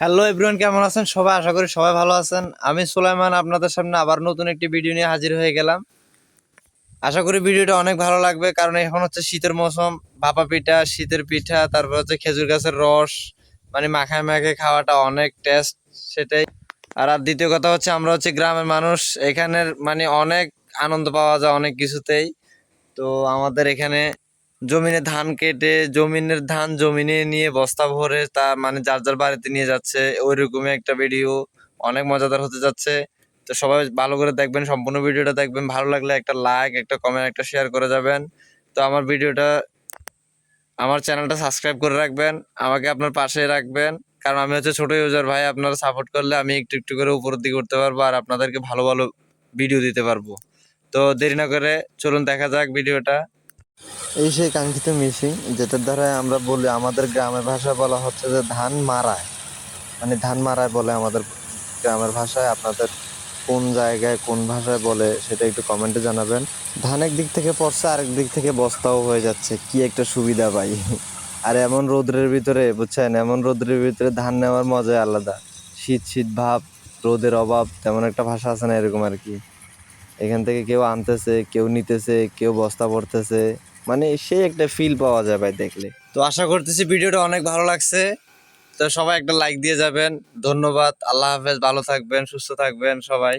Hello everyone কেমন আছেন? সবাই আশা করি সবাই ভালো আছেন। আমি সুলাইমান, আপনাদের সামনে আবার নতুন একটি ভিডিও নিয়ে হাজির হয়ে গেলাম। আশা করি ভিডিওটা অনেক ভালো লাগবে, কারণ এখন হচ্ছে শীতের মৌসুম, ভাপা পিঠা, শীতের পিঠা, তারপর হচ্ছে খেজুর গাছের রস মানে মাখায় মাখায় খাওয়াটা অনেক টেস্ট সেটাই। আর আর দ্বিতীয় কথা হচ্ছে, আমরা হচ্ছে গ্রামের মানুষ, এখানের মানে অনেক আনন্দ পাওয়া যায় অনেক কিছুতেই। তো আমাদের এখানে জমিনে ধান কেটে, জমিনের ধান জমিনে নিয়ে বস্তা ভরে তা মানে যার যার বাড়িতে নিয়ে যাচ্ছে, ওইরকমই একটা ভিডিও অনেক মজাদার হতে যাচ্ছে। তো সবাই ভালো করে দেখবেন, সম্পূর্ণ ভিডিওটা দেখবেন। ভালো লাগলে একটা লাইক একটা কমেন্ট একটা শেয়ার করে যাবেন। তো আমার ভিডিওটা আমার চ্যানেলটা সাবস্ক্রাইব করে রাখবেন, আমাকে আপনার পাশে রাখবেন। কারণ আমি হচ্ছে ছোট ইউজার ভাই, আপনারা সাপোর্ট করলে আমি একটু একটু করে উপরের দিকে উঠতে পারব আর আপনাদেরকে ভালো ভালো ভিডিও দিতে পারব। তো দেরি না করে চলুন দেখা যাক ভিডিওটা এই সেই কাঙ্ক্ষিত মিশিং, যেটার দ্বারা আমরা বলি আমাদের গ্রামের ভাষায় বলা হচ্ছে যে ধান মারায়। মানে ধান মারায় বলে আমাদের গ্রামের ভাষায়। আপনাদের কোন জায়গায় কোন ভাষায় বলে সেটা একটু কমেন্টে জানাবেন। ধান এক দিক থেকে পড়ছে, আরেক দিক থেকে বস্তাও হয়ে যাচ্ছে। কি একটা সুবিধা পাই আর এমন রোদ্রের ভিতরে, বুঝছেন? এমন রোদ্রের ভিতরে ধান নেওয়ার মজাই আলাদা। শীত শীত ভাব, রোদের অভাব, তেমন একটা ভাষা আছে না এরকম আর কি। এখান থেকে কেউ আনতেছে, কেউ নিতেছে, কেউ বস্তা পড়তেছে মানে সেই একটা ফিল পাওয়া যায় ভাই দেখলে। তো আশা করতেছি ভিডিওটা অনেক ভালো লাগছে। তো সবাই একটা লাইক দিয়ে যাবেন। ধন্যবাদ। আল্লাহ হাফেজ। ভালো থাকবেন, সুস্থ থাকবেন সবাই।